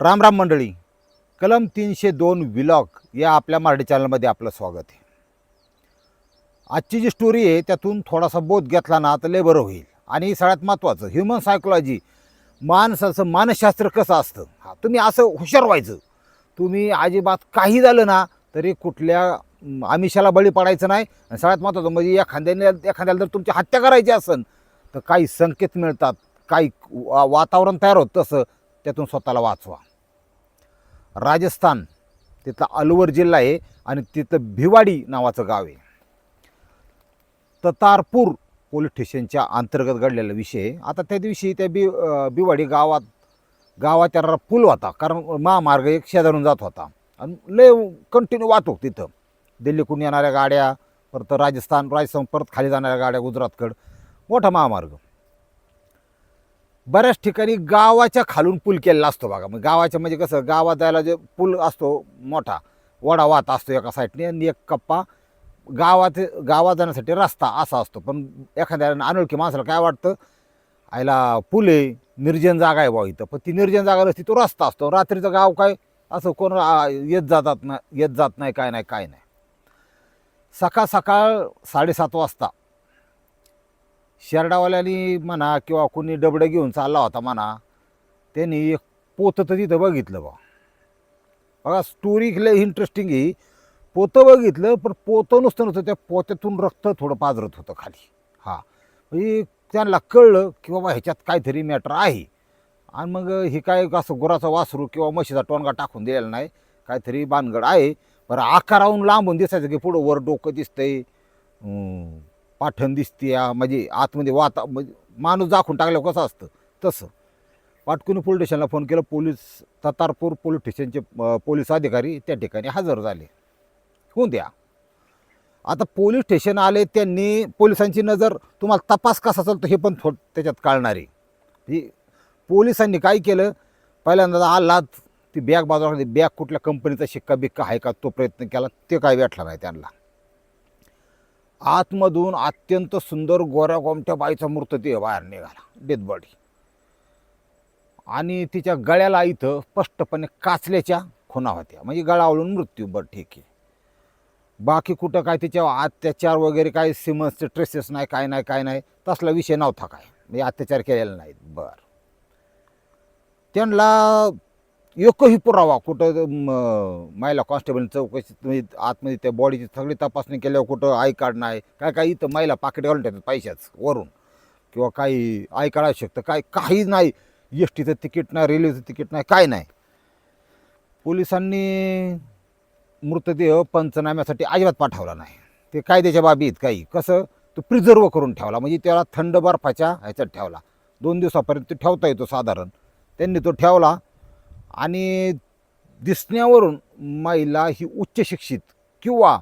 राम राम मंडळी. कलम तीनशे दोन विलॉग या आपल्या मराठी चॅनलमध्ये आपलं स्वागत आहे. आजची जी स्टोरी आहे त्यातून थोडासा बोध घेतला ना तर लय बरं होईल. आणि सगळ्यात महत्त्वाचं ह्युमन सायकोलॉजी माणसाचं मानसशास्त्र कसं असतं? हा तुम्ही असं हुशार व्हायचं. तुम्ही अजिबात काही झालं ना तरी कुठल्या आमिषाला बळी पडायचं नाही. आणि सगळ्यात महत्त्वाचं म्हणजे एखाद्याने एखाद्याला जर तुमची हत्या करायची असेल तर काही संकेत मिळतात काही वा- वातावरण तयार होतं तसं त्यातून स्वतःला वाचवा. राजस्थान तिथला अलवर जिल्हा आहे आणि तिथं भिवाडी नावाचं गाव आहे. ततारपूर पोलीस स्टेशनच्या अंतर्गत घडलेला विषय आता त्या दिवशी त्या बि भिवाडी गावात गावाच्या पूल होता. कारण महामार्ग एक शेजारून जात होता. आणि लय कंटिन्यू वाहतूक तिथं. दिल्लीकडून येणाऱ्या गाड्या परत राजस्थान राजस्थान परत खाली जाणाऱ्या गाड्या गुजरातकडं. मोठा महामार्ग. बऱ्याच ठिकाणी गावाच्या खालून पूल केलेला असतो बघा. मग गावाच्या म्हणजे कसं गावात जायला जे पूल असतो मोठा वडा वाहत असतो एका साईडने आणि एक कप्पा गावात गावात जाण्यासाठी रस्ता असा असतो. पण एखाद्या अनोळखी माणसाला काय वाटतं आयला पूल आहे निर्जन जागा आहे बुवा इथं. पण ती निर्जन जागा नसती तो रस्ता असतो. रात्रीचं गाव काय असं कोण येत जातात ना येत जात नाही काय नाही काय नाही. सकाळ सकाळ साडेसात वाजता शेरडावाल्यानी म्हणा किंवा कोणी डबडं घेऊन चालला होता म्हणा त्यांनी एक पोतं तर तिथं बघितलं बा. बघा स्टोरी लय इंटरेस्टिंग आहे. पोतं बघितलं पण पोतं नुसतं नव्हतं त्या पोत्यातून रक्त थोडं पाजरत होतं खाली. हां. म्हणजे त्यांना कळलं की बाबा ह्याच्यात काहीतरी मॅटर आहे. आणि मग हे काय असं गुराचा वासरू किंवा म्हशीचा टोनगा टाकून दिलेला नाही काहीतरी बानगड आहे. बरं आकाराहून लांबून दिसायचं की पुढं वर डोकं दिसतंय. पाठण दिसते म्हणजे आतमध्ये वाता म्हणजे माणूस दाखवून टाकल्यावर कसं असतं? तसं. पाटकुनी पोलीस स्टेशनला फोन केलं पोलीस ततारपूर पोलीस स्टेशनचे पोलीस अधिकारी त्या ठिकाणी हजर झाले. होऊन द्या. आता पोलीस स्टेशन आले त्यांनी पोलिसांची नजर तुम्हाला तपास कसा चालतो हे पण थोड त्याच्यात कळणार आहे. म्हणजे पोलिसांनी काय केलं? पहिल्यांदा आलात ती बॅग बाजूला बॅग कुठल्या कंपनीचा शिक्का बिक्का आहे का तो प्रयत्न केला ते काय भेटला नाही त्यांना. आतमधून अत्यंत सुंदर गोऱ्या गोमट्या बाईचा मृतदेह बाहेर निघाला डेथ बॉडी आणि तिच्या गळ्याला इथं स्पष्टपणे काचल्याच्या खुणा होत्या. म्हणजे गळावळून मृत्यू बरं ठीक आहे. बाकी कुठं काय तिच्या अत्याचार वगैरे काय सिमन्सचे ट्रेसेस नाही काय नाही काय नाही तसला विषय नव्हता काय. म्हणजे अत्याचार केलेला नाहीत बरं. त्यांना एकही पुरावा कुठं महिला कॉन्स्टेबल चौकशी म्हणजे आतमध्ये त्या बॉडीची सगळी तपासणी केल्यावर कुठं आय कार्ड नाही काय काय इथं महिला पाकिट घालून ठेवतात पैशाच वरून. किंवा काही आय कार्ड असू शकतं काय काही नाही. एस टीचं तिकीट नाही रेल्वेचं तिकीट नाही काय नाही. पोलिसांनी मृतदेह पंचनाम्यासाठी अजिबात पाठवला नाही. ते कायद्याच्या बाबी आहेत काही. कसं? तो प्रिझर्व करून ठेवला. म्हणजे त्याला थंड बर्फाच्या ह्याच्यात ठेवला. दोन दिवसापर्यंत तो ठेवता येतो साधारण. त्यांनी तो ठेवला. आणि दिसण्यावरून महिला ही उच्च शिक्षित किंवा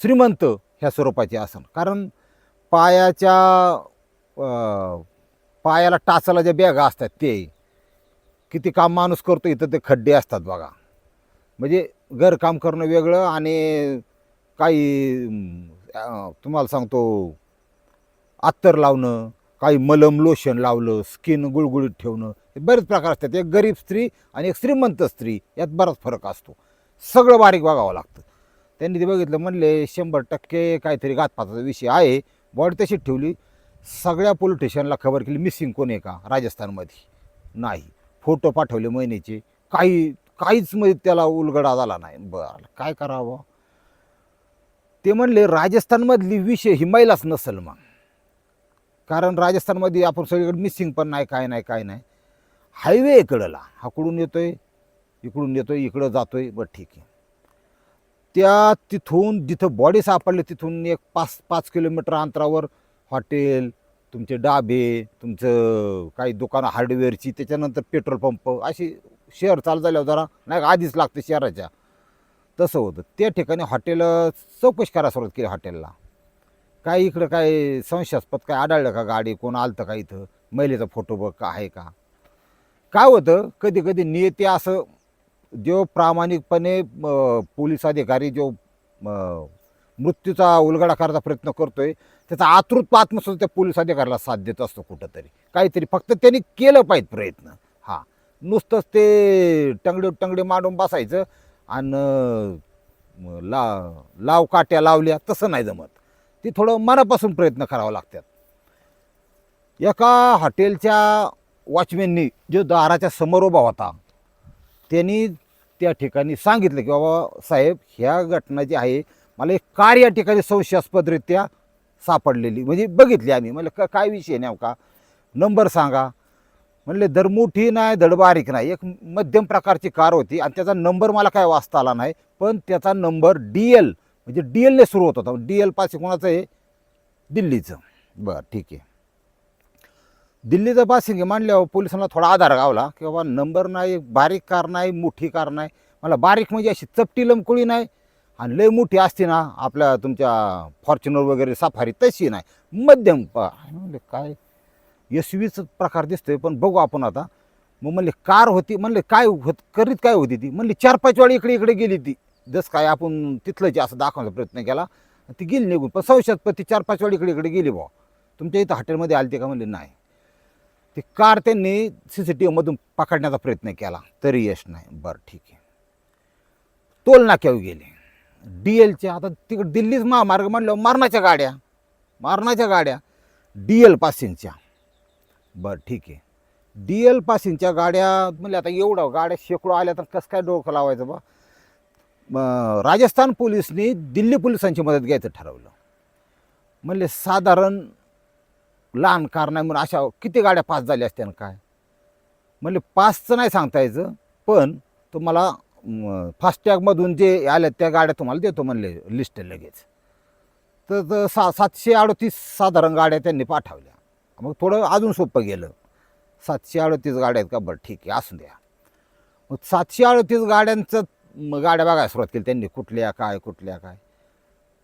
श्रीमंत ह्या स्वरूपाची असन. कारण पायाच्या पायाला टाचाला ज्या बॅगा असतात ते किती काम माणूस करतो इथं ते खड्डे असतात बघा. म्हणजे घरकाम करणं वेगळं आणि काही तुम्हाला सांगतो अत्तर लावणं काही मलम लोशन लावलं स्किन गुळगुळीत ठेवणं बरेच प्रकार असतात. एक गरीब स्त्री आणि एक श्रीमंत स्त्री यात बराच फरक असतो. सगळं बारीक बघावं लागतं. त्यांनी ते बघितलं म्हणले शंभर टक्के काहीतरी घातपाताचा विषय आहे. बॉडी तशीच ठेवली. सगळ्या पोलीस स्टेशनला खबर केली मिसिंग कोण आहे का? राजस्थानमध्ये. नाही. फोटो पाठवले महिन्याचे काही काहीच मध्ये त्याला उलगडा झाला नाही. बरं काय करावं? ते म्हणले राजस्थानमधली विषय ही महिलाच नसेल मग. कारण राजस्थानमध्ये आपण सगळीकडे मिसिंग पण नाही काय नाही काय नाही. हायवे इकडला. हाकडून येतो आहे इकडून येतो आहे इकडं जातो आहे बरं ठीक आहे. त्या तिथून जिथं बॉडी सापडली तिथून एक पाच पाच किलोमीटर अंतरावर हॉटेल तुमचे डाबे तुमचं काही दुकानं हार्डवेअरची त्याच्यानंतर पेट्रोल पंप अशी शहर चालू झाल्यावर जरा नाही का आधीच लागतं शहराच्या. तसं होतं. त्या ठिकाणी हॉटेल चौकशी करायला सुरुवात केली हॉटेलला. काय इकडं काय संशयास्पद काय आढळलं का गाडी? कोण आलतं का इथं? महिलेचा फोटो बघ का आहे का? काय होतं? कधी कधी नियती असं जो प्रामाणिकपणे पोलीस अधिकारी जो मृत्यूचा उलगडा करायचा प्रयत्न करतोय त्याचा आतृत आत्मसुद्धा त्या पोलीस अधिकाऱ्याला साथ देत असतो कुठंतरी. काहीतरी फक्त त्यांनी केलं पाहिजे प्रयत्न. हां. नुसतंच ते टंगडे टंगडे मांडून बसायचं आणि ला लाव काट्या लावल्या तसं नाही जमत. ती थोडं मनापासून प्रयत्न करावा लागतात. एका हॉटेलच्या वॉचमॅननी जो दाराच्या समोर उभा होता त्यांनी त्या ठिकाणी सांगितलं की बाबा साहेब ह्या घटना जी आहे मला एक कार या ठिकाणी संशयास्पदरित्या सापडलेली. म्हणजे बघितली आम्ही. म्हणलं का काय विषय नेमका? नंबर सांगा. म्हणले धड मोठी नाही धड बारीक नाही. एक मध्यम प्रकारची कार होती आणि त्याचा नंबर मला काय वाचता आला नाही. पण त्याचा नंबर डी एल म्हणजे डी एलने सुरू होत होता. डी एल पाचशे कोणाचं आहे? दिल्लीचं. बरं ठीक आहे. दिल्लीचं पासिंग आहे पोलिसांना थोडा आधार गावला की बाबा नंबर नाही बारीक कार नाही मोठी कार नाही. मला बारीक म्हणजे अशी चपटी लमकुळी नाही. आणि लय मोठी असते ना आपल्या तुमच्या फॉर्च्युनर वगैरे सफारी तशी नाही. मध्यम म्हणले काय? एस वीच प्रकार दिसतोय पण बघू आपण आता. मग म्हणले कार होती. म्हणले काय होत करीत काय होती ती? म्हणली चार पाच वेळा इकडे इकडे गेली ती. जसं काय आपण तिथलं जे असं दाखवण्याचा प्रयत्न केला. ती गेली निघून. पण संशयात पण ती चार पाच वेळा इकडे इकडे गेली भाऊ तुमच्या इथं हॉटेलमध्ये आली ते का? म्हणले नाही. ती कार त्यांनी सी सी टी व्हीमधून पकडण्याचा प्रयत्न केला. तरी यश नाही. बरं ठीक आहे. टोल नाक्यावर गेले. डी एलच्या आता तिकडे दिल्लीच महामार्ग म्हणल्यावर मारणाच्या गाड्या. मारणाच्या गाड्या डी एल पासिंगच्या. बरं ठीक आहे. डी एल पासिंगच्या गाड्या म्हणजे आता एवढं गाड्या शेकडो आल्या तर कसं काय डोकं लावायचं बा? राजस्थान पोलिसनी दिल्ली पोलिसांची मदत घ्यायचं ठरवलं. म्हणले साधारण लहान कार नाही म्हणून अशा किती गाड्या पास झाल्या असत्या काय? म्हणले पासचं नाही सांगता यायचं पण तुम्हाला फास्टॅगमधून जे आल्या त्या गाड्या तुम्हाला देतो म्हणले लिस्ट लगेच. तर सा सातशे अडतीस साधारण गाड्या त्यांनी पाठवल्या. मग थोडं अजून सोपं गेलं. सातशे अडतीस गाड्या आहेत का? बरं ठीक आहे असू द्या. मग सातशे अडतीस गाड्यांचं गाड्या बघायला सुरुवात केली त्यांनी कुठल्या काय कुठल्या काय?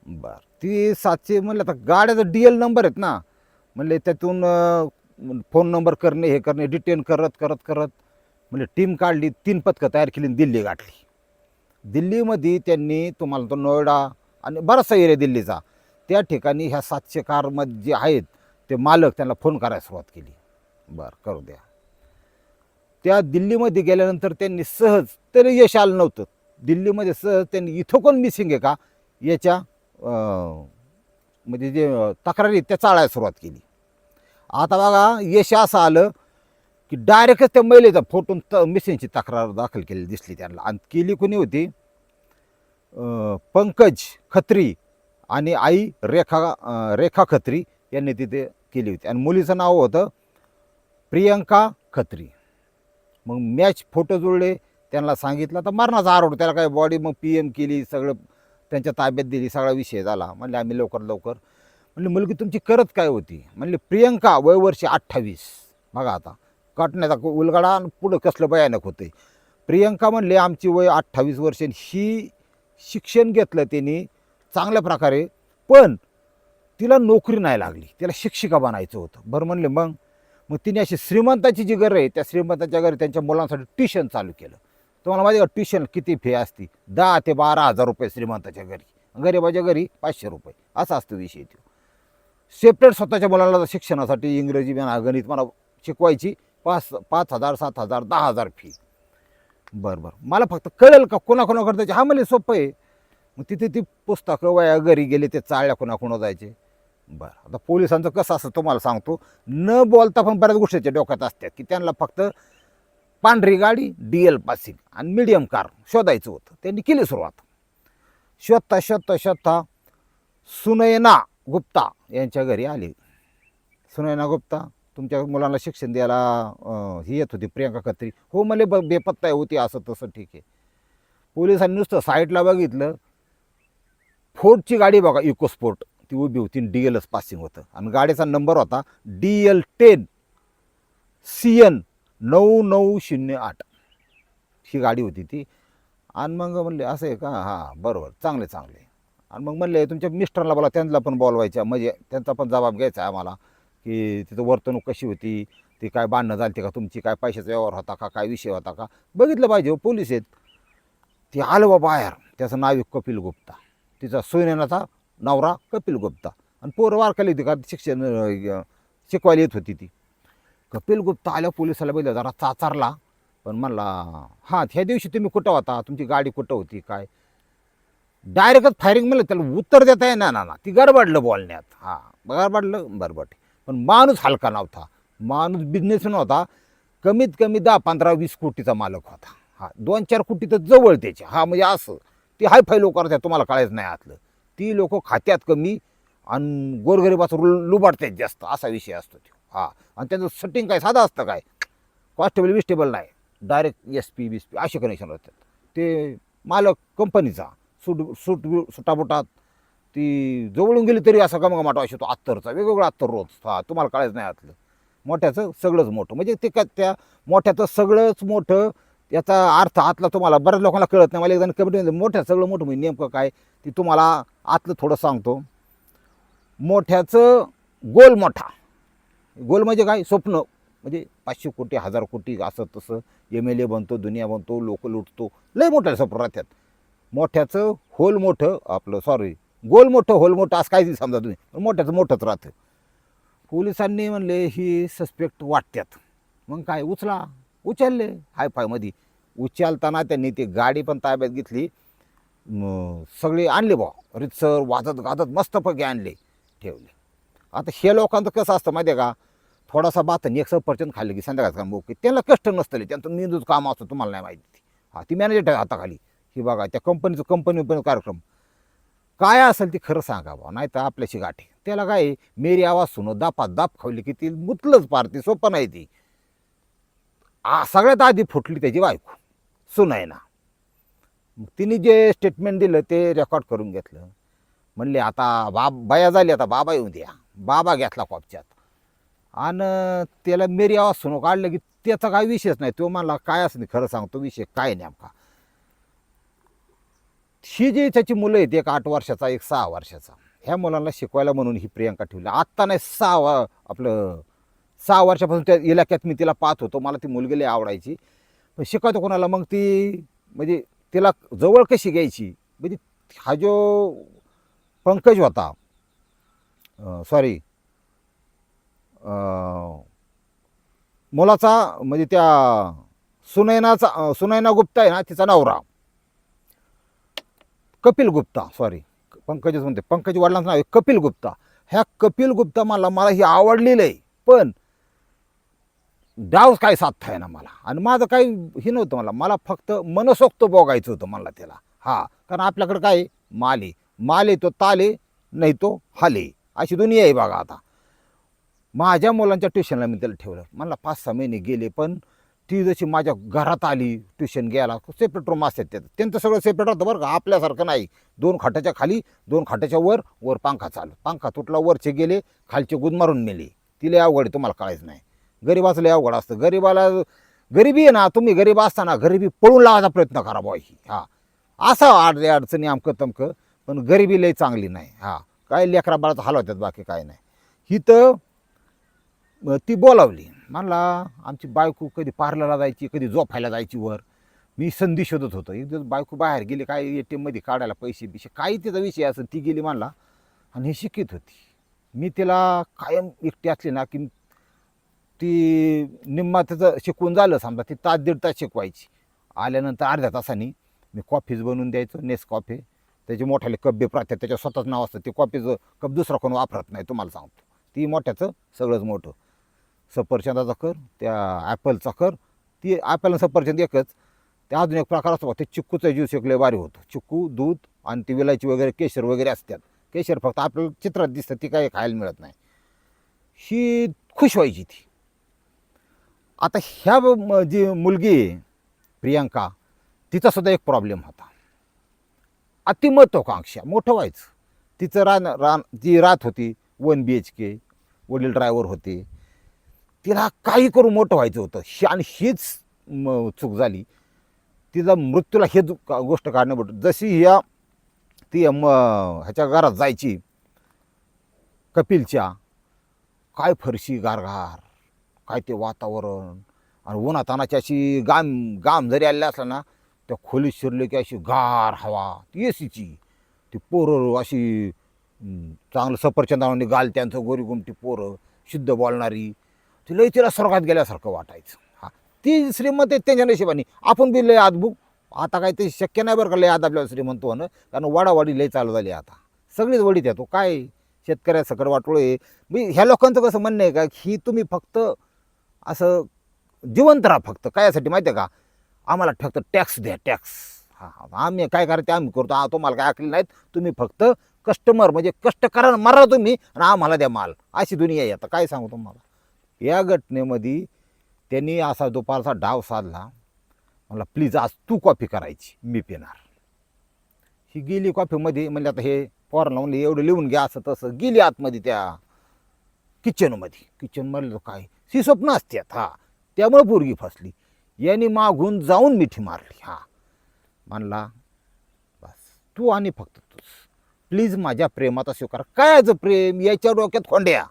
बरं ती सातशे म्हणलं आता गाड्याचा डी एल नंबर आहेत ना म्हणले त्यातून फोन नंबर करणे हे करणे डिटेन करत करत करत म्हणजे टीम काढली तीन पथकं तयार केली आणि दिल्ली गाठली. दिल्लीमध्ये त्यांनी तुम्हाला तो नोएडा आणि बराचसा एरिया दिल्लीचा त्या ठिकाणी ह्या सातशे कारमध्ये जे आहेत ते मालक त्यांना फोन करायला सुरुवात केली. बरं करू द्या. त्या दिल्लीमध्ये गेल्यानंतर त्यांनी सहज तरी यश आलं नव्हतं. दिल्लीमध्ये सहज त्यांनी इथं कोण मिसिंग आहे का? याच्या म्हणजे जे तक्रारी त्या चाळायला सुरुवात केली. आता बघा यश असं आलं की डायरेक्टच त्या महिलेचा फोटो त मिसिंगची तक्रार दाखल केली दिसली त्यांना. आणि केली कोणी होती? पंकज खत्री आणि आई रेखा रेखा खत्री यांनी तिथे केली होती. आणि मुलीचं नाव होतं प्रियंका खत्री. मग मॅच फोटो जुळले त्यांना सांगितलं तर मरणाचा आरोप त्याला काय बॉडी मग पी एम केली सगळं त्यांच्या ताब्यात दिली सगळा विषय झाला. म्हणले आम्ही लवकर लवकर. म्हणले मुलगी तुमची करत काय होती? म्हणले प्रियंका वय वर्षी अठ्ठावीस. बघा आता काटण्याचा उलगडा आणि पुढं कसलं भयानक होतं प्रियंका म्हणले आमची वय अठ्ठावीस वर्ष ही शिक्षण घेतलं त्यांनी चांगल्या प्रकारे पण तिला नोकरी नाही लागली. तिला शिक्षिका बनायचं होतं. बरं म्हणले मग? मग तिने अशी श्रीमंताची जी घर आहे त्या श्रीमंताच्या घरी त्यांच्या मुलांसाठी ट्युशन चालू केलं. तुम्हाला माहिती का ट्युशन किती फी असती? दहा ते बारा हजार रुपये श्रीमंताच्या घरी. गरिबाच्या घरी पाचशे रुपये. असा असतो विषय तो. सेपरेट स्वतःच्या मुलाला शिक्षणासाठी इंग्रजी म्हणा गणित मला शिकवायची पाच पाच हजार सात हजार दहा हजार फी बरं बरं. मला फक्त कळेल का कोणाकोणाकडे जायचे? हा मला सोपं आहे. मग तिथे ती पुस्तकं वया घरी गेले ते चाळल्या कोणाकोणा जायचे? बरं. आता पोलिसांचं कसं असतं तुम्हाला सांगतो. न बोलता पण बऱ्याच गोष्टीच्या डोक्यात असतात की त्यांना फक्त पांढरी गाडी डी एल पासिंग आणि मिडियम कार शोधायचं होतं. त्यांनी केली सुरुवात. शोधता शोधता शोधता सुनयना गुप्ता यांच्या घरी आली. सुनयना गुप्ता तुमच्या मुलांना शिक्षण द्यायला ही येत होती प्रियंका खत्री. हो मला ब बेपत्ता होती असं तसं ठीक आहे. पोलिसांनी नुसतं साईडला बघितलं. फोर्टची गाडी बघा इकोस्पोर्ट ती उभी होती डी एलच पासिंग होतं. आणि गाडीचा नंबर होता D L ten C N नऊ नऊ शून्य आठ. ही गाडी होती ती. आणि मग म्हणले असं आहे का? हां बरोबर चांगले चांगले. आणि मग म्हणले तुमच्या मिस्टरला बोला त्यांना पण बोलवायच्या म्हणजे त्यांचा पण जबाब घ्यायचा आहे आम्हाला की तिथं वर्तणूक कशी होती ती काय बांधणं झाली का तुमची? काय पैशाचा व्यवहार होता का? काय विषय होता का? बघितलं पाहिजे हो, पोलीस आहेत. ती आलं बा बाहेर. त्याचं नाव आहे कपिल गुप्ता. तिचा सुनेनाचा नवरा कपिल गुप्ता. आणि पोरं वारकाली होती का? शिक्षण शिकवायला येत होती ती. कपिल गुप्ता आल्या पोलिसाला बघितलं जरा चाचारला. पण म्हणला हां ह्या दिवशी तुम्ही कुठं होता? तुमची गाडी कुठं होती? काय? डायरेक्टच फायरिंग म्हणलं त्याला उत्तर देता येणार ना ना. ती गडबडलं बोलण्यात. हां गडबडलं बरबट पण माणूस हलका नव्हता. माणूस बिझनेसमॅन होता. कमीत कमी दहा पंधरा वीस कोटीचा मालक होता. हा दोन चार कोटी तर जवळ त्याची. हा म्हणजे असं. ती हाय फाय लोक करतात तुम्हाला कळायचं नाही आतलं. ती लोक खात्यात कमी आणि गोरगरिबाचं रु लुबाडतात जास्त. असा विषय असतो तो. हा. आणि त्यांचं सेटिंग काय? साधं असतं काय? कॉन्स्टेबल विस्टेबल नाही. डायरेक्ट एस पी बीस पी असे कनेक्शन असतात ते मालक कंपनीचा सूट सूट सुटाबुटात ती जवळून गेली तरी असा गमगमाट असे तो अत्तरचा. वेगवेगळा अत्तर रोज. हा तुम्हाला कळायचं नाही आतलं. मोठ्याचं सगळंच मोठं. म्हणजे ते काय त्या मोठ्याचं सगळंच मोठं याचा अर्थ आतला तुम्हाला बऱ्याच लोकांना कळत नाही. मला एकदा कमिटी मोठ्या सगळं मोठं म्हणजे नेमकं काय? ती तुम्हाला आतलं थोडं सांगतो. मोठ्याचं गोल मोठा. गोल म्हणजे काय? स्वप्न. म्हणजे पाचशे कोटी हजार कोटी असं तसं एम एल ए बनतो दुनिया बनतो लोक लुटतो. लय मोठ्या स्वप्न राहतात मोठ्याचं होल मोठं आपलं सॉरी गोल मोठं होल मोठं असं काहीच समजा तुम्ही. पण मोठ्याचं मोठंच राहतं. पोलिसांनी म्हणले ही सस्पेक्ट वाटत्यात. मग काय? उचला. उचलले. हाय फायमध्ये उचलताना त्यांनी ती गाडी पण ताब्यात घेतली. सगळी सगळे आणले बा रितसर वाजत गाजत मस्तपैकी आणले. ठेवले. आता हे लोकांचं कसं असतं माहिती आहे का? थोडासा बात आणि एक सफरचंद खाल्ले की संध्याकाळचं काम ओके त्यांना कष्ट नसतले त्यांचं मेंदूच काम असतं तुम्हाला नाही माहिती. हा ती मॅनेजर हाताखाली. ही बघा त्या कंपनीचं कंपनी पण कार्यक्रम. काय असेल ते खरं सांगा बा नाही तर आपल्याशी गाठी. त्याला काय मेरी आवाज सुनो दापा दाप खावली की ती मुतलंच पार ती सोपं नाही ती. आ सगळ्यात आधी फुटली त्याची बायको. सुनाय ना मग तिने जे स्टेटमेंट दिलं ते रेकॉर्ड करून घेतलं. म्हणले आता बाब बाया झाली आता बाबा येऊन द्या. बाबा घेतला कॉपच्यात. आणि त्याला मेरी आवाज सुनो काढलं की त्याचा काय विषयच नाही. तो मला काय असं नाही खरं सांगतो विषय काय नेमका? ही जी त्याची मुलं आहेत एक आठ वर्षाचा एक सहा वर्षाचा ह्या मुलांना शिकवायला म्हणून ही प्रियंका ठेवली. आत्ता नाही सहा आपलं सहा वर्षापासून त्या इलाक्यात मी तिला पाहत होतो. मला ती मुलगीला आवडायची. पण शिकवतो कोणाला? मग ती म्हणजे तिला जवळ कशी घ्यायची? म्हणजे हा जो पंकज होता सॉरी मुलाचा म्हणजे त्या सुनैनाचा सुनैना गुप्ता आहे ना तिचा नवरा. कपिल गुप्ता सॉरी पंकजच म्हणते. पंकज वडिलांचं नाव आहे कपिल गुप्ता. ह्या कपिल गुप्ता मला मला ही आवडलेलं आहे. पण डाव काय साधता आहे ना मला. आणि माझं काही हे नव्हतं मला. मला फक्त मनसोक्त बोगायचं होतं मला त्याला. हा. कारण आपल्याकडं काय माले माले तो ताले नाही तो हाले अशी दुनिया आहे बघा आता. माझ्या मुलांच्या ट्युशनला मी त्याला ठेवलं. मला पाच सहा महिने गेले पण ती जशी माझ्या घरात आली ट्युशन घ्यायला सेपरेट रूम असतात त्यात. त्यांचं सगळं सेपरेट होतं बरं का. आपल्यासारखं नाही. दोन खाटाच्या खाली दोन खाटाच्या वर वर पंखा चालू. पंखा तुटला वरचे गेले खालचे गुद मारून मेले. तिला अवघड आहे तुम्हाला कळायचं नाही. गरीबाचं अवघड असतं. गरीबाला गरिबी आहे ना तुम्ही गरीब असताना गरिबी पळून लावायचा प्रयत्न करा बुवा ही. हां असा अड अडचणी आमकं तमकं पण गरिबी लई चांगली नाही. हां. काय लेकरा बाळाचं हाल होतात बाकी काय नाही. ही तर ती बोलावली. म्हणला आमची बायको कधी पार्लरला जायची कधी झोपायला जायची वर. मी संधी शोधत होतो. एक दिवस बायको बाहेर गेली काय ए टी एममध्ये काढायला पैसे बिशे काही तिचा विषय असं ती गेली म्हणला. आणि हे शिकित होती. मी तिला कायम एकटी असली ना की ती निम्मा त्याचं शिकवून झालं समजा ती तास दीड तास शिकवायची. आल्यानंतर अर्ध्या तासाने मी कॉफीज बनवून द्यायचो नेस कॉफी त्याचे मोठ्याले कप बे त्याच्या स्वतःच नाव असतं ते कॉपीचं कप दुसरा कोण वापरत नाही तुम्हाला सांगतो. ती मोठ्याचं सगळंच मोठं. सफरचंदाचा कर त्या ॲपलचा कर ती ॲपल आणि सफरचंद एकच. त्या अजून एक प्रकार असतो ते चिक्कूचा ज्यूस एक लय भारी होतो. चिक्कू दूध आणि ती विलायची वगैरे केशर वगैरे असतात. केशर फक्त आपल्याला चित्रात दिसतं ती काही खायला मिळत नाही. ही खुश व्हायची ती. आता ह्या म- जी मुलगी प्रियांका तिचा सुद्धा एक प्रॉब्लेम होता. अतिमहत्वाकांक्षा मोठं व्हायचं. तिचं रान रान जी रात होती वन बी एच के वडील ड्रायव्हर होते तिला काही करून मोठं व्हायचं होतं. शी आणि हीच म- चूक झाली. तिचा मृत्यूला हेच का- गोष्ट काढणं पडतं जशी ह्या ती म ह्याच्या घरात जायची कपिलच्या काय फरशी गारगार काय ते वातावरण आणि उन्हातानाची अशी गाम गाम जरी आलेला असला ना त्या खोलीत शिरले की अशी गार हवा ती एसीची ती पोरं अशी चांगलं सफरचंदाने गाल त्यांचं गोरी गुमटी पोरं शुद्ध बोलणारी. ती लई तिला स्वर्गात गेल्यासारखं वाटायचं. हा ती श्रीमंत आहेत त्यांच्या नशिबाने. आपण बी लय आदबू. आता काय ते शक्य नाही बरं का लय आत आपल्याला श्रीमंत होणं. कारण वडावाडी लय चालू झाली आता. सगळीच वडीत येतो काय शेतकऱ्या सकड वाटोळ आहे? मी ह्या लोकांचं कसं म्हणणं आहे का? ही तुम्ही फक्त असं जिवंत राहा फक्त. कायासाठी माहिती आहे का? आम्हाला फक्त टॅक्स द्या टॅक्स. हां आम्ही काय करायचं ते आम्ही करतो. हा, तुम्हाला काय ऐकले नाहीत? तुम्ही फक्त कस्टमर म्हणजे कष्ट करा मारा तुम्ही आणि आम्हाला द्या माल. अशी दुनिया आहे आता. काय सांगू तुम्हाला? या घटनेमध्ये त्यांनी असा दुपारचा डाव साधला. मला प्लीज आज तू कॉफी करायची. मी पिणार. ही गेली कॉफीमध्ये. म्हणजे आता हे पोर लावून एवढं लिहून घ्या असं तसं. गेली आतमध्ये त्या किचनमध्ये किचनमधलं काय? ही स्वप्न असतात हा. त्यामुळे पोरगी फसली. यांनी मागून जाऊन मिठी मारली. हा. म्हणला बस तू आणि फक्त तूच. प्लीज माझ्या प्रेमाचा स्वीकार. कायचं प्रेम? याच्या डोक्यात खोंड्या.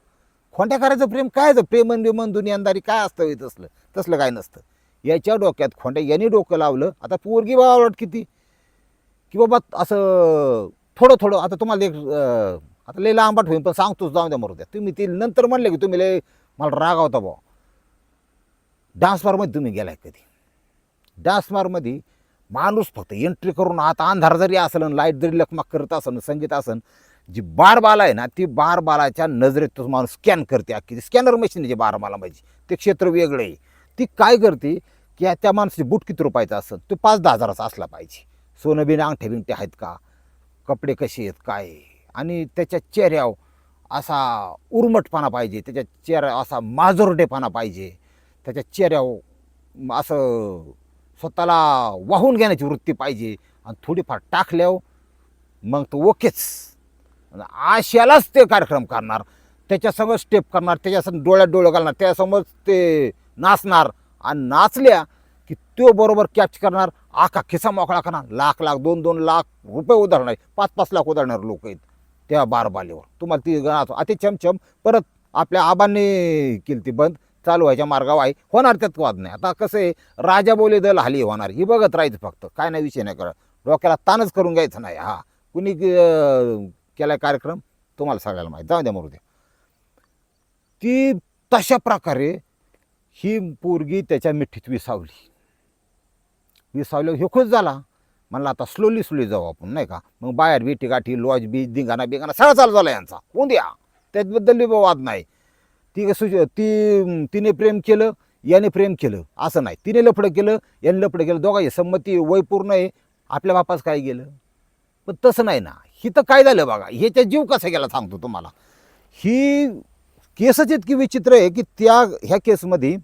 खोंड्या करायचं प्रेम? कायचं प्रेमन बिमन दुनियादारी काय असतं हे तसलं? तसलं काय नसतं. याच्या डोक्यात खोंड्या. यांनी डोकं लावलं. आता पोरगी बाबा किती? की बाबा असं थोडं थोडं. आता तुम्हाला एक आता लय लांबाट होईल पण सांगतोच जाऊन द्या मरू द्या. तुम्ही ती नंतर म्हणले की तुम्ही लय मला राग होता भाऊ डान्सबारमध्ये तुम्ही गेलाय कधी? डान्सबारमध्ये माणूस फक्त एंट्री करून आता अंधार जरी असेल आणि लाइट जरी लखमाक करत असेल संगीत असेल जी बार बाला आहे ना ती बारबालाच्या नजरेत तो माणूस स्कॅन करते अख्खी. स्कॅनर मशीन आहे जे बारबाला माझी ते क्षेत्र वेगळं आहे. ती काय करते की त्या माणसाची बूट किती रुपयाचा असेल तो पाच दहा हजाराचा असला पाहिजे. सोनं बिन अंगठे बिंगठे आहेत का? कपडे कसे आहेत? काय आणि त्याच्या चेहऱ्यावर असा उर्मटपणा पाहिजे त्याच्या चेहऱ्या असा माजोरडेपणा पाहिजे. त्याच्या चेहऱ्यावर असं स्वतःला वाहून घेण्याची वृत्ती पाहिजे आणि थोडीफार टाकल्यावर मग तो ओकेच. आणि आशालाच ते कार्यक्रम करणार. त्याच्यासमोर स्टेप करणार त्याच्यासमोर डोळ्यात डोळं घालणार त्यासमोर ते नाचणार आणि नाचल्या की तो बरोबर कॅच करणार आखा खिसा मोकळा करणार. लाख लाख दोन दोन लाख रुपये उधारणार पाच पाच लाख उधारणार लोक आहेत त्या बारबालीवर. तुम्हाला ती गाणं आता चमचम. परत आपल्या आबांनी केली ती बंद. चालू व्हायच्या मार्गावर आहे. होणार त्यात वाद नाही. आता कसं आहे राजा बोले दल हाली होणार. ही बघत राहायचं फक्त. काय नाही विषय नाही करत. डोक्याला ताणच करून घ्यायचं नाही. हा. कुणी केला केलाय कार्यक्रम? तुम्हाला सगळ्याला माहीत. जाऊ द्या मरू द्या ती तशा प्रकारे ही पोरगी त्याच्या मिठीत विसावली. विसावल्यावर हे खुश झाला. म्हणलं आता स्लोली स्लोली जाऊ आपण नाही का? मग बाहेर बेटी गाठी लॉज बीज दिंगाणा बिंगाणा सगळा चालू झाला यांचा. होऊन द्या. त्याचबद्दल बी वाद नाही. ती कसं ती तिने प्रेम केलं याने प्रेम केलं. असं नाही. तिने लफडं केलं याने लफडं केलं. दोघांची संमती वय पूर्ण आहे. आपल्या बापास काय गेलं? पण तसं नाही ना. ही तर काय झालं बघा? ह्याच्या जीव कसा गेला सांगतो तुम्हाला. ही केसच इतकी विचित्र आहे की त्या ह्या केसमध्ये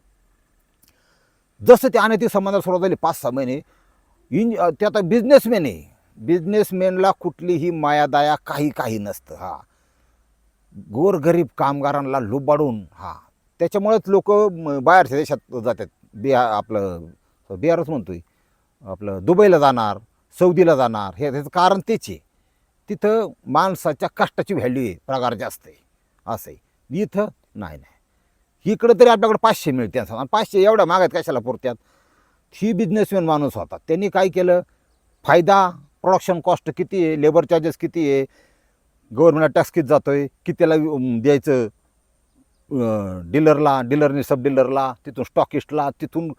जसं ते अनैतिक संबंधाला सुरुवात झाली पाच सहा महिने इंज ते आता बिझनेसमॅन आहे. बिझनेसमॅनला कुठलीही मायादाया काही काही नसतं. हां. गोरगरीब कामगारांना लुबाडून हा. त्याच्यामुळेच लोक बाहेरच्या देशात जातात. बिहार आपलं बिहारच म्हणतोय. आपलं दुबईला जाणार सौदीला जाणार हे त्याचं कारण तेच आहे. तिथं माणसाच्या कष्टाची व्हॅल्यू आहे प्रकार जास्त आहे. असं आहे. इथं नाही नाही. इकडं तरी आपल्याकडे पाचशे मिळते. आणि पाचशे एवढ्या मागत कशाला पुरत्यात? ही बिझनेसमॅन माणूस होता. त्यांनी काय केलं? फायदा प्रोडक्शन कॉस्ट किती आहे? लेबर चार्जेस किती आहे? गव्हर्नमेंटला टॅक्स किती जातो आहे कितीला त्याला द्यायचं? डीलरला डीलरने सब डीलरला तिथून स्टॉकिस्टला तिथून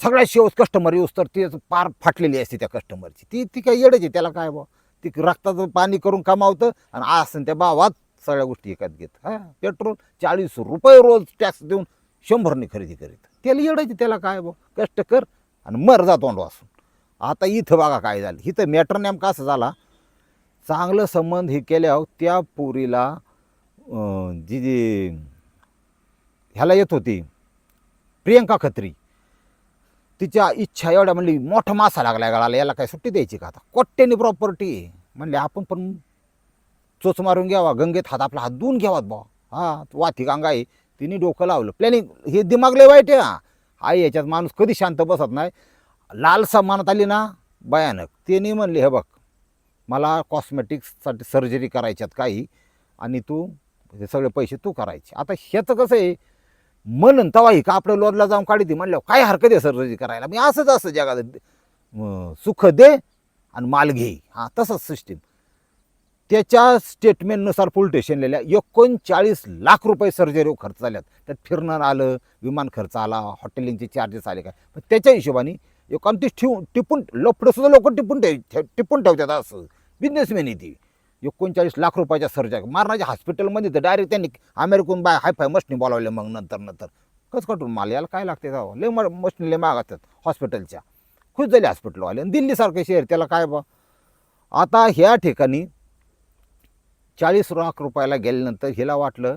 सगळ्या शेवस कस्टमर येऊस तर ती पार फाटलेली असते त्या कस्टमरची ती ती काय येडायची त्याला काय बा ती रक्ताचं पाणी करून कमावतं आणि असं त्या भावात सगळ्या गोष्टी एकात घेत. हा पेट्रोल चाळीस रुपये रोज टॅक्स देऊन शंभरने खरेदी करीत. त्याला येडायची त्याला काय बा कष्ट कर आणि मर जा तोंड वाचून आता इथं बघा काय झालं. इथं मॅटर नेमका असं झाला चांगलं संबंध हे केल्यावर त्या पोरीला जी जी ह्याला येत होती प्रियंका खत्री तिच्या इच्छा एवढ्या म्हणली मोठा मासा लागला गळाला याला काय सुट्टी द्यायची का आता? कोट्यानी प्रॉपर्टी म्हणले आपण पण चोच मारून घ्यावा गंगेत हात आपला हात धुवून घ्यावात बा हा वाथी गंगा आहे. तिने डोकं लावलं. प्लॅनिंग हे दिमाग लय वाईट आहे हा. आई याच्यात माणूस कधी शांत बसत नाही. लालसा मनात आली ना भयानक. त्यांनी म्हणले हे बघ मला कॉस्मेटिक्ससाठी सर्जरी करायच्यात काही आणि तू हे सगळे पैसे तू करायचे. आता ह्याचं कसं आहे म्हणून तवाही का आपल्या लॉजला जाऊन काढी ती म्हणल्यावर काय हरकत आहे सर्जरी करायला? मी असंच असं जगात सुख दे आणि माल घे. हां तसंच सिस्टीम त्याच्या स्टेटमेंटनुसार पोलीस स्टेशन लिहिल्या एकोणचाळीस लाख रुपये सर्जरी खर्च झाल्यात. त्यात फिरणं आलं विमान खर्च आला हॉटेलिंगचे चार्जेस आले काय. पण त्याच्या हिशोबाने एकांतीस ठेवून टिपून लपडंसुद्धा लोक टिपून ठेव ठेव- टिपून ठेवतात असं. बिझनेसमॅन ती. एकोणचाळीस लाख रुपयाच्या सर्जा मारणाच्या हॉस्पिटलमध्ये तर डायरेक्ट त्यांनी अमेरिकून बाय हाय फाय मशनी बोलावले मग नंतर नंतर. कसं कटून माल याला काय लागते जावं? लय म मशनी लय महाग असतात हॉस्पिटलच्या खुश झाले हॉस्पिटलवाले आणि दिल्लीसारखं शहर त्याला काय बा? आता ह्या ठिकाणी चाळीस लाख रुपयाला गेल्यानंतर हिला वाटलं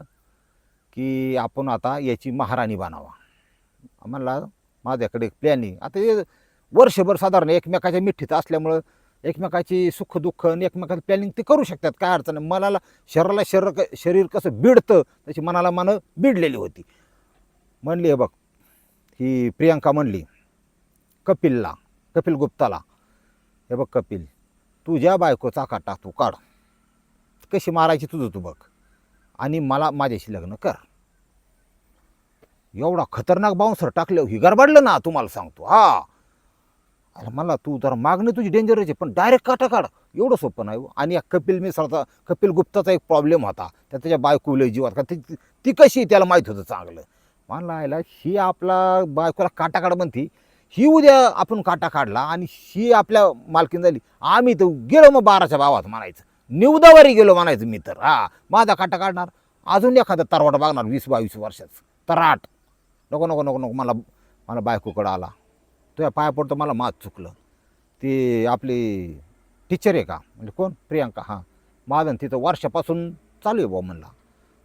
की आपण आता याची महाराणी बनावा. म्हणला माझ्याकडे एक प्लॅनिंग आता हे वर्षभर साधारण एकमेकाच्या मिठीत असल्यामुळं एकमेकाची सुख दुःख आणि एकमेकाचं प्लॅनिंग ते करू शकतात. काय अडचण नाही. मनाला शरीराला शरीर क- शरीर कसं बिडतं तशी मनाला मनं बिडलेली होती. म्हणली हे बघ ही प्रियांका म्हणली कपिलला कपिल गुप्ताला हे बघ कपिल तुझ्या बायकोचा काटा तू काढ. कशी मारायची तुझं तू बघ. आणि मला माझ्याशी लग्न कर. एवढा खतरनाक बाउन्सर टाकलं ही गरबाडलं ना तुम्हाला सांगतो. हा. अरे मला तू जरा मागणी तुझी डेंजरच आहे पण डायरेक्ट काटा काढ. एवढं सोपं नाही हो. आणि या कपिल मिसळचा कपिल गुप्ताचा एक प्रॉब्लेम होता. त्या त्याच्या बायको लय जीवात का ती ती कशी त्याला माहीत होतं चांगलं. मला आयला ही आपला बायकोला काटा काढ म्हणती. ही उद्या आपण काटा काढला आणि ही आपल्या मालकीन झाली. आम्ही तर गेलो मग बाराच्या भावात म्हणायचं. निवदावारी गेलो म्हणायचं मी तर. हा माझा काटा काढणार. अजून एखादा तरवाट बघणार वीस बावीस वर्षाचं. तराट. नको नको नको नको. मला मला बायकोकडं आला. तुझ्या पाया पडतो मला मात चुकलं. ती आपली टीचर आहे का? म्हणजे कोण? प्रियांका. हां. माझं तिथं वर्षापासून चालू आहे भाऊ म्हणला.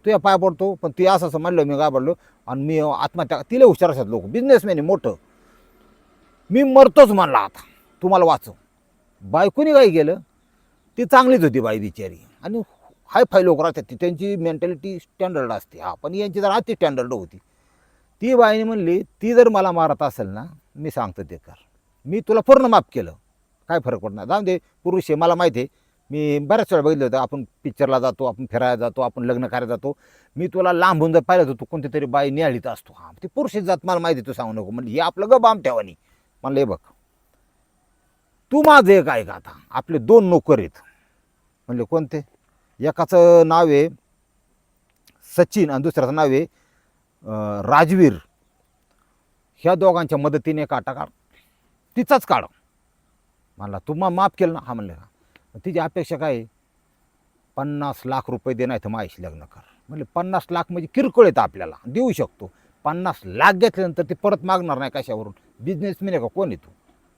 तुझ्या पाया पडतो पण ती असं असं म्हणलं मी घाबरलो. आणि मी आत्महत्या तिला हुशार असतात लोक. बिझनेसमॅन आहे मोठं. मी मरतोच म्हणला आता. तुम्हाला वाचव. बायकोनी काय गेलं ती चांगलीच होती बाई बिचारी. आणि हाय फाय लोक राहतात ती त्यांची मेंटॅलिटी स्टँडर्ड असते. हा पण यांची जर अति स्टँडर्ड होती. ती बाईने म्हणली ती जर मला मारत असेल ना मी सांगतो ते कर. मी तुला पूर्ण माफ केलं. काय फरक पडणार? जाऊन दे. पुरुष आहे मला माहिती आहे. मी बऱ्याच वेळा बघितलं होतं आपण पिक्चरला जातो आपण फिरायला जातो आपण लग्न करायला जातो. मी तुला लांबून जर पाहिलं होतं तू कोणती तरी बाई निहाळीत असतो. हा ती पुरुष जात मला माहिती तू सांगू नको. म्हणजे हे आपलं ग बाम ठेवानी म्हणलं हे बघ. तू माझं एक आहे का आता. आपले दोन नोकर आहेत. म्हणले कोणते? एकाचं नाव आहे सचिन आणि दुसऱ्याचं नाव आहे राजवीर. ह्या दोघांच्या मदतीने काटा काढ तिचाच काढ. म्हणला तू मग माफ केलं ना. हा म्हणलं का तिची अपेक्षा काय पन्नास लाख रुपये दे नाही तर माझ्याशी लग्न कर. म्हणजे पन्नास लाख म्हणजे किरकोळ येतं आपल्याला. देऊ शकतो. पन्नास लाख घेतल्यानंतर ते परत मागणार नाही कशावरून? बिझनेसमॅन आहे का? कोण येतो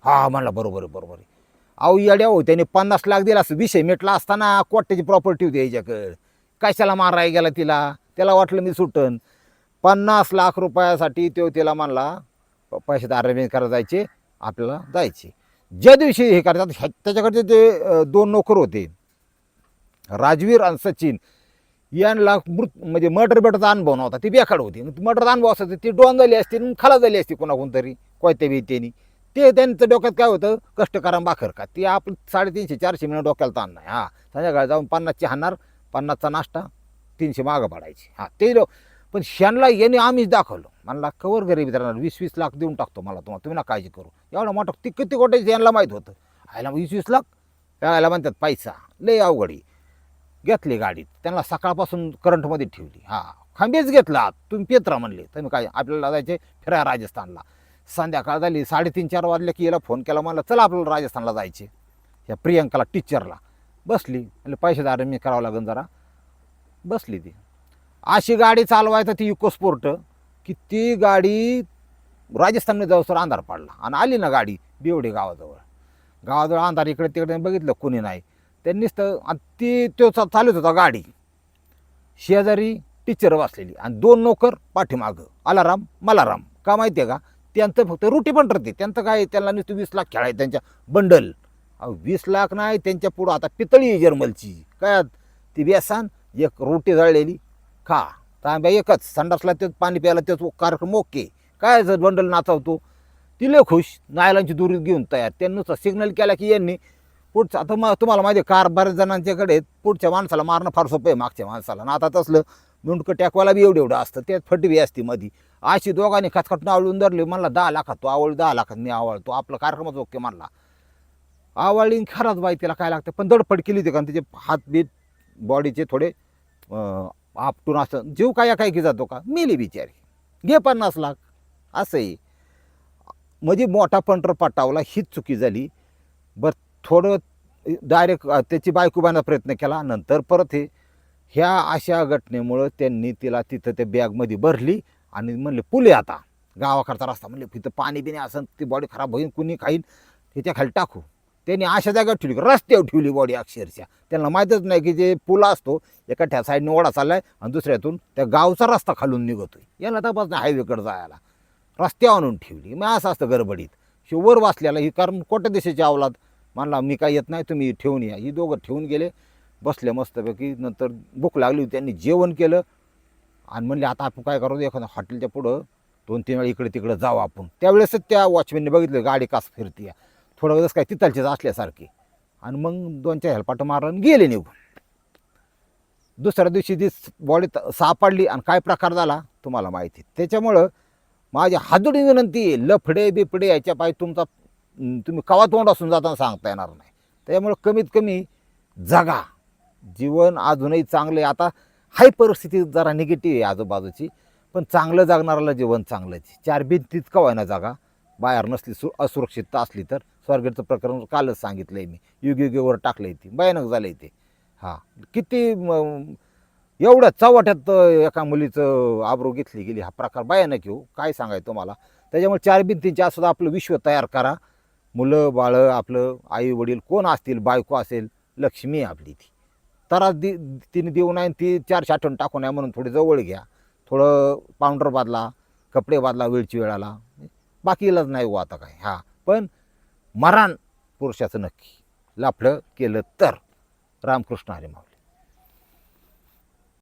हा म्हणला बरोबर आहे बरोबर आहे. अहो येड्या हो त्याने पन्नास लाख दिला असं विषय मिटला असताना कोट्याची प्रॉपर्टी होती याच्याकडं. कशाला मारायला गेला तिला? त्याला वाटलं मी सुटन. पन्नास लाख रुपयासाठी तो तिला म्हणला पैशात अरेंजमेंट अरेंज करायला जायचे आपल्याला जायचे. ज्या दिवशी हे करतात ह्या- त्याच्याकडचे जे दोन नोकर होते राजवीर आणि सचिन यांना मृत म्हणजे मर्डर बेटरचा अनुभव नव्हता. ती बेखाड होती. मर्डरचा अनुभव असायचा ती डोन झाली असती आणि खाला झाली असती कोणाकोण तरी कोयत्या बित्यानी ते त्यांचं डोक्यात काय होतं कष्ट बाखर का? ती आपण साडेतीनशे चारशे मिनिट डोक्याला ताण नाही. हां संध्याकाळी जाऊन पन्नासची हाणणार पन्नासचा नाश्ता तीनशे मागं पडायची. हां ते लोक पण श्यांना यांनी आम्हीच दाखवलं. म्हणला कवर गरीब राहणार वीस वीस लाख देऊन टाकतो मला तुम्हाला. तुम्ही ना काळजी करू. एवढा मोठा ती किती कोट्याची यांना माहीत होतं. आयला वीस वीस लाख? यायला म्हणतात पैसा. लय अवघडी घेतली गाडीत त्यांना सकाळपासून करंटमध्ये ठेवली. हां खांबेच घेतला. तुम्ही पेत्रा म्हणले. तुम्ही काय आपल्याला जायचे? फिरायला राजस्थानला. संध्याकाळ झाली. साडेतीन चार वाजले की याला फोन केला. मला चला आपल्याला राजस्थानला जायचे. या प्रियंकाला टीचरला. बसली. म्हणजे पैसेदार मी करावं लागेल जरा. बसली ती. अशी गाडी चालवायचं ती इकोस्पोर्ट की ती गाडी राजस्थानने जाऊसर अंधार पडला. आणि आली ना गाडी बिवडी गावाजवळ. गावाजवळ अंधार इकडे तिकडे बघितलं कोणी नाही. त्यांनीच तर आणि ती तो चालूच चालत होता गाडी. शेजारी टीचर बसलेली. आणि दोन नोकर पाठीमागं. अलाराम मलाराम. का माहिती आहे का? त्यांचं फक्त रुटी पण ठरते त्यांचं काय? त्यांना नुसतं वीस लाख खेळायचं त्यांच्या बंडल. अहो वीस लाख नाही त्यांच्या पुढं आता पितळी आहे जर्मलची. काय? ती व्यसन एक रोटी जळलेली. खा. तांब्या एकच संडासला तेच पाणी प्यायला तेच कार्यक्रम ओके. काय जर बंडल नाचवतो? तिले खुश. नायलांची दुरी घेऊन तयार. त्यांनी सिग्नल केला की यांनी पुढचं आता मग तुम्हाला माहिती कार बऱ्याच जणांच्याकडे पुढच्या माणसाला मारणं फार सोपं आहे मागच्या माणसाला. ना आता तसलं मुंडकं टॅकवायला बी एवढं एवढं असतं. त्यात फटवी असते मध्ये अशी दोघांनी खचखटून आवळून धरली. म्हणला दहा लाखात तो आवळ दहा लाखात मी आवळतो. आपला कार्यक्रमच ओके म्हणला. आवळली खराच बाई तिला काय लागतं? पण दडपड केली होती कारण तिचे हात बीत बॉडीचे थोडे आपटून असं जीव काय काय की जातो का? मेली बिचारी. घे पन्नास लाख. असंही म्हणजे मोठा पंटर पटावला हीच चुकी झाली. बरं थोडं डायरेक्ट त्याची बायको बांधण्याचा प्रयत्न केला नंतर परत हे ह्या अशा घटनेमुळं त्यांनी तिला तिथं त्या बॅगमध्ये भरली आणि म्हणले पुले आता. गावाकडचा रस्ता. म्हणले तिथं पाणी बिणी असं ती बॉडी खराब होईल कुणी खाईन त्याच्याखाली टाकू. त्यांनी अशा जागेवर ठेवली रस्त्यावर ठेवली बॉडी अक्षरशः. त्यांना माहीतच नाही की जे पूल असतो एका ठ्या साईडने ओढा चाललाय आणि दुसऱ्यातून त्या गावचा रस्ता खालून निघतोय. याला तपास नाही हायवेकडे जायला. रस्त्यावर आणून ठेवली. मग असं असतं गडबडीत. शिवर वर वाचलेला ही कारण कोट्या देशाची अवलाद. मानला मी काय येत नाही तुम्ही ठेवून या. ही दोघं ठेवून गेले. बसले मस्तपैकी नंतर भूक लागली होती. त्यांनी जेवण केलं. आणि म्हणले आता आपण काय करू? एखाद्या हॉटेलच्या पुढं दोन तीन वेळा इकडे तिकडे जाऊ आपण. त्यावेळेसच त्या वॉचमॅनने बघितलं गाडी कास फिरती थोडं वेळेस काय तिथलचेच असल्यासारखी. आणि मग दोन चार हेलपाट मारून आणि गेले निघून. दुसऱ्या दिवशी ती बॉडी सापडली आणि काय प्रकार झाला तुम्हाला माहिती. त्याच्यामुळं माझी हातोडी विनंती लफडे बिफडे याच्या पाय तुमचा तुम्ही कवा तोंड असून जाताना सांगता येणार नाही. त्यामुळं कमीत कमी जगा. जीवन अजूनही चांगलं आहे. आता हाय परिस्थिती जरा निगेटिव्ह आहे आजूबाजूची पण चांगलं जगणाऱ्याला जीवन चांगलंच चार भिंतीत का व्हायना जागा. बाहेर नसली सु असुरक्षितता असली तर स्वारगेटचं प्रकरण कालच सांगितलं आहे मी. युगयुगेवर टाकलं आहे ती. भयानक झालं आहे ते. हां. किती एवढ्या चव्हाट्यात एका मुलीचं आबरू घेतली गेली. हा प्रकार भयानक येऊ हो. काय सांगायचं तुम्हाला? त्याच्यामुळे चार भिंतींच्या सुद्धा आपलं विश्व तयार करा. मुलं बाळं आपलं आई वडील कोण असतील बायको असेल लक्ष्मी आहे आपली ती. त्रास दि तिने देऊ नाही ती चारशे आठवण टाकू नये म्हणून थोडी जवळ घ्या. थोडं पाऊंडर बादला कपडे बादला वेळची वेळाला. बाकी इलाज नाही हो आता काय. हां. पण मरण पुरुषाचं नक्की. लाफडं केलं तर. रामकृष्ण हरिमा